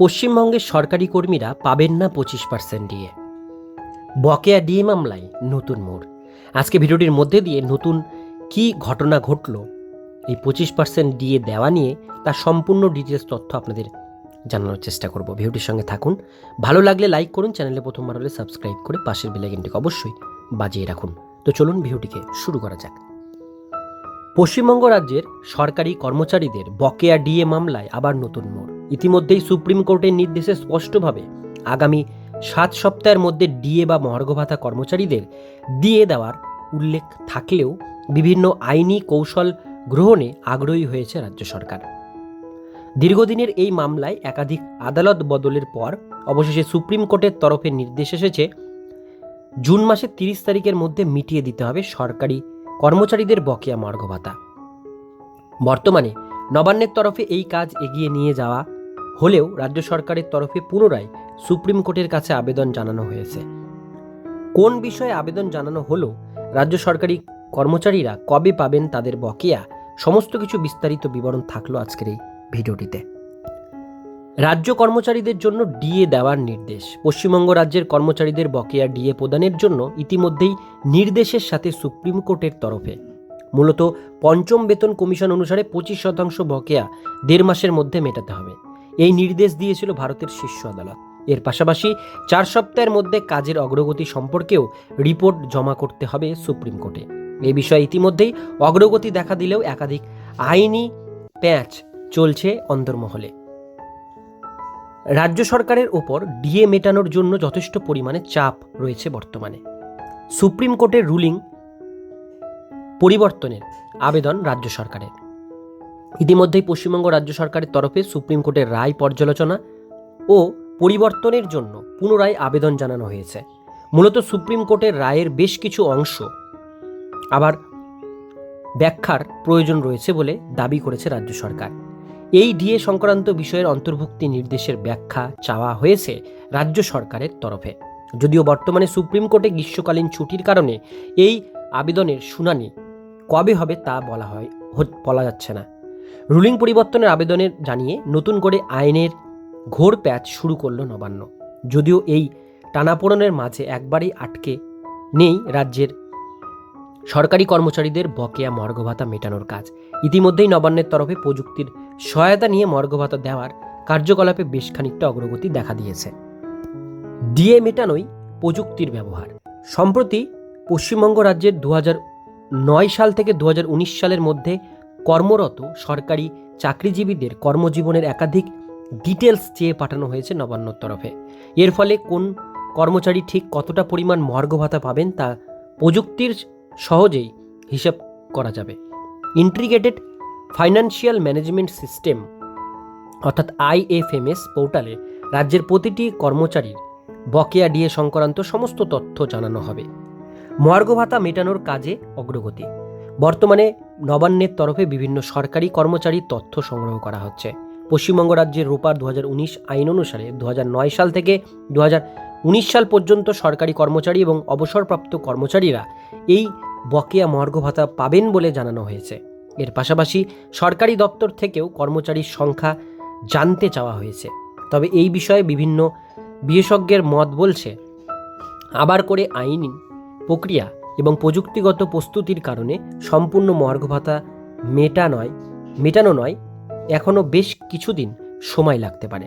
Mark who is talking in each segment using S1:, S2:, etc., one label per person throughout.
S1: পশ্চিমবঙ্গের সরকারি কর্মীরা পাবেন না পঁচিশ পার্সেন্ট ডিএ বকেয়া ডিএ মামলায় নতুন মোড়। আজকে ভিডিওটির মধ্যে দিয়ে নতুন কি ঘটনা ঘটলো, এই পঁচিশ পার্সেন্ট ডিএ দেওয়া নিয়ে তার সম্পূর্ণ ডিটেলস তথ্য আপনাদের জানানোর চেষ্টা করব। ভিডিওটির সঙ্গে থাকুন। ভালো লাগলে লাইক করুন, চ্যানেলে প্রথমবার হলে সাবস্ক্রাইব করে পাশের বেলাইকনটিকে অবশ্যই বাজিয়ে রাখুন। তো চলুন ভিডিওটিকে শুরু করা যাক। পশ্চিমবঙ্গ রাজ্যের সরকারি কর্মচারীদের বকেয়া ডিএ মামলায় আবার নতুন মোড়। ইতিমধ্যেই সুপ্রিম কোর্টের নির্দেশে স্পষ্টভাবে আগামী সাত সপ্তাহের মধ্যে ডিএ বা মহার্ঘ ভাতা কর্মচারীদের দিয়ে দেওয়ার উল্লেখ থাকলেও বিভিন্ন আইনি কৌশল গ্রহণে আগ্রহী হয়েছে রাজ্য সরকার। দীর্ঘদিনের এই মামলায় একাধিক আদালত বদলের পর অবশেষে সুপ্রিম কোর্টের তরফে নির্দেশ এসেছে, জুন মাসের তিরিশ তারিখের মধ্যে মিটিয়ে দিতে হবে সরকারি কর্মচারীদের বকেয়া মার্গ ভাতা। বর্তমানে নবান্নের তরফে এই কাজ এগিয়ে নিয়ে যাওয়া হলেও রাজ্য সরকারের তরফে পুনরায় সুপ্রিম কোর্টের কাছে আবেদন জানানো হয়েছে। কোন বিষয়ে আবেদন জানানো হলো, রাজ্য সরকারি কর্মচারীরা কবে পাবেন তাদের বকেয়া, সমস্ত কিছু বিস্তারিত বিবরণ থাকল আজকের এই ভিডিওটিতে। রাজ্য কর্মচারীদের জন্য ডিএ দেওয়ার নির্দেশ। পশ্চিমবঙ্গ রাজ্যের কর্মচারীদের বকেয়া ডিএ প্রদানের জন্য ইতিমধ্যেই নির্দেশের সাথে সুপ্রিম কোর্টের তরফে। মূলত পঞ্চম বেতন কমিশন অনুসারে পঁচিশ শতাংশ বকেয়া দেড় মাসের মধ্যে মেটাতে হবে। এই নির্দেশ দিয়েছিল ভারতের শীর্ষ আদালত। এর পাশাপাশি চার সপ্তাহের মধ্যে কাজের অগ্রগতি সম্পর্কেও রিপোর্ট জমা করতে হবে সুপ্রিম কোর্টে। এ বিষয়ে ইতিমধ্যেই অগ্রগতি দেখা দিলেও একাধিক আইনি প্যাঁচ চলছে অন্তর্মহলে। রাজ্য সরকারের ওপর ডিএ মেটানোর জন্য যথেষ্ট পরিমাণে চাপ রয়েছে বর্তমানে। সুপ্রিম কোর্টের রুলিং পরিবর্তনের আবেদন রাজ্য সরকারের। ইতিমধ্যেই পশ্চিমবঙ্গ রাজ্য সরকারের তরফে সুপ্রিম কোর্টের রায় পর্যালোচনা ও পরিবর্তনের জন্য পুনরায় আবেদন জানানো হয়েছে। মূলত সুপ্রিম কোর্টের রায়ের বেশ কিছু অংশ আবার ব্যাখ্যার প্রয়োজন রয়েছে বলে দাবি করেছে রাজ্য সরকার। এই ডিএ সংক্রান্ত বিষয়ের অন্তর্ভুক্তি নির্দেশের ব্যাখ্যা চাওয়া হয়েছে রাজ্য সরকারের তরফে। যদিও বর্তমানে সুপ্রিম কোর্টে গ্রীষ্মকালীন ছুটির কারণে এই আবেদনের শুনানি কবে হবে তা বলা হয় বলা যাচ্ছে না। রুলিং পরিবর্তনের আবেদনের জানিয়ে নতুন করে আইনের ঘোর প্যাচ শুরু করল নবান্ন। যদিও এই টানাপোড়নের মাঝে একবারেই আটকে নেই রাজ্যের সরকারি কর্মচারীদের বকেয়া মর্গভাতা মেটানোর কাজ। ইতিমধ্যেই নবান্নের তরফে প্রযুক্তির সহায়তা নিয়ে মর্গ ভাতা দেওয়ার কার্যকলাপে বেশ খানিকটা অগ্রগতি দেখা দিয়েছে। ডিএ মেটানোই প্রযুক্তির ব্যবহার। সম্প্রতি পশ্চিমবঙ্গ রাজ্যের দু নয় সাল থেকে দু হাজার উনিশ সালের মধ্যে কর্মরত সরকারি চাকরিজীবীদের কর্মজীবনের একাধিক ডিটেলস চেয়ে পাঠানো হয়েছে নবান্নর তরফে। এর ফলে কোন কর্মচারী ঠিক কতটা পরিমাণ মর্গ ভাতা পাবেন তা প্রযুক্তির সহজেই হিসাব করা যাবে। ইন্টিগ্রেটেড ফাইন্যান্সিয়াল ম্যানেজমেন্ট সিস্টেম, অর্থাৎ আইএফএমএস পোর্টালে রাজ্যের প্রতিটি কর্মচারীর বকেয়া ডিএ সংক্রান্ত সমস্ত তথ্য জানানো হবে। মহার্ঘ ভাতা মেটানোর কাজে অগ্রগতি। বর্তমানে নবান্নের তরফে বিভিন্ন সরকারি কর্মচারীর তথ্য সংগ্রহ করা হচ্ছে। পশ্চিমবঙ্গ রাজ্যের রোপার দু হাজার উনিশ আইন অনুসারে দু হাজার নয় সাল থেকে দু হাজার উনিশ সাল পর্যন্ত সরকারি কর্মচারী এবং অবসরপ্রাপ্ত কর্মচারীরা এই বকেয়া মহার্ঘ ভাতা পাবেন বলে জানানো হয়েছে। এর পাশাপাশি সরকারি দপ্তর থেকেও কর্মচারীর সংখ্যা জানতে চাওয়া হয়েছে। তবে এই বিষয়ে বিভিন্ন বিশেষজ্ঞের মত বলছে, আবার করে আইনি, প্রক্রিয়া এবং প্রযুক্তিগত প্রস্তুতির কারণে সম্পূর্ণ মহার্ঘ ভাতা মেটা নয়, মেটানো নয় এখনও বেশ কিছুদিন সময় লাগতে পারে।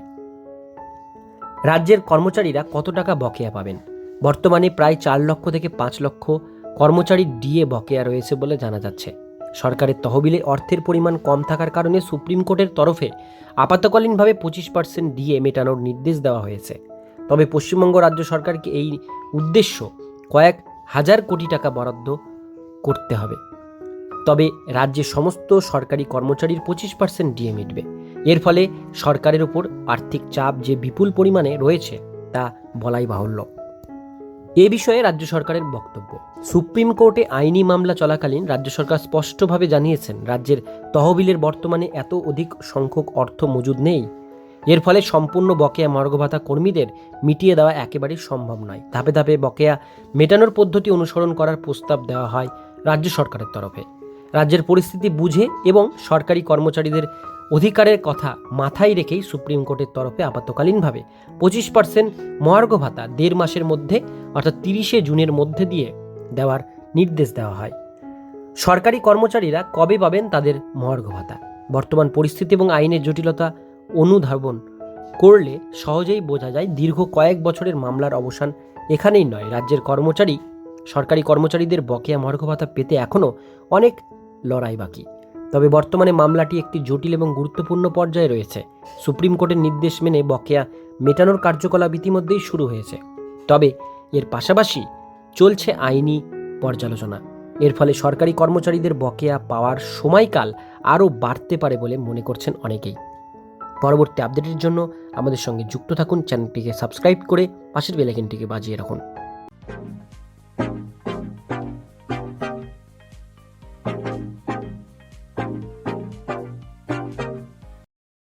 S1: রাজ্যের কর্মচারীরা কত টাকা বকেয়া পাবেন? বর্তমানে প্রায় চার লক্ষ থেকে পাঁচ লক্ষ কর্মচারীর ডিএ বকেয়া রয়েছে বলে জানা যাচ্ছে। সরকারের তহবিলে অর্থের পরিমাণ কম থাকার কারণে সুপ্রিম কোর্টের তরফে আপাতকালীনভাবে পঁচিশ পার্সেন্ট ডিএ মেটানোর নির্দেশ দেওয়া হয়েছে। তবে পশ্চিমবঙ্গ রাজ্য সরকারকে এই উদ্দেশ্য কয়েক হাজার কোটি টাকা বরাদ্দ করতে হবে। তবে রাজ্যের সমস্ত সরকারি কর্মচারীর পঁচিশ পার্সেন্ট ডিএ মিটবে। এর ফলে সরকারের উপর আর্থিক চাপ যে বিপুল পরিমাণে রয়েছে, তা বলাই বাহুল্য। এ বিষয়ে রাজ্য সরকারের বক্তব্য। সুপ্রিম কোর্টে আইনি মামলা চলাকালীন রাজ্য সরকার স্পষ্টভাবে জানিয়েছেন, রাজ্যের তহবিলের বর্তমানে এত অধিক সংখ্যক অর্থ মজুদ নেই। এর ফলে সম্পূর্ণ বকেয়া মর্গ ভাতা কর্মীদের মিটিয়ে দেওয়া একেবারেই সম্ভব নয়। ধাপে ধাপে বকেয়া মেটানোর পদ্ধতি অনুসরণ করার প্রস্তাব দেওয়া হয় রাজ্য সরকারের তরফে। রাজ্যের পরিস্থিতি বুঝে এবং সরকারি কর্মচারীদের অধিকারের কথা মাথায় রেখেই সুপ্রিম কোর্টের তরফে আপাতকালীনভাবে পঁচিশ পার্সেন্ট মহার্ঘ ভাতা দেড় মাসের মধ্যে, অর্থাৎ তিরিশে জুনের মধ্যে দিয়ে দেওয়ার নির্দেশ দেওয়া হয়। সরকারি কর্মচারীরা কবে পাবেন তাদের মহার্ঘ ভাতা? বর্তমান পরিস্থিতি এবং আইনের জটিলতা অনুধাবন করলে সহজেই বোঝা যায় দীর্ঘ কয়েক বছরের মামলার অবসান এখানেই নয়। রাজ্যের কর্মচারী, সরকারি কর্মচারীদের বকেয়া মহার্ঘ ভাতা পেতে এখনও অনেক লড়াই বাকি। তবে বর্তমানে মামলাটি একটি জটিল এবং গুরুত্বপূর্ণ পর্যায়ে রয়েছে। সুপ্রিম কোর্টের নির্দেশ মেনে বকেয়া মেটানোর কার্যকলাপ ইতিমধ্যেই শুরু হয়েছে। তবে এর পাশাপাশি চলছে আইনি পর্যালোচনা। এর ফলে সরকারি কর্মচারীদের বকেয়া পাওয়ার সময়কাল আরও বাড়তে পারে বলে মনে করছেন অনেকেই। পরবর্তী আপডেটের জন্য আমাদের সঙ্গে যুক্ত থাকুন, চ্যানেলটিকে সাবস্ক্রাইব করে পাশের বেলাইকনটিকে বাজিয়ে রাখুন।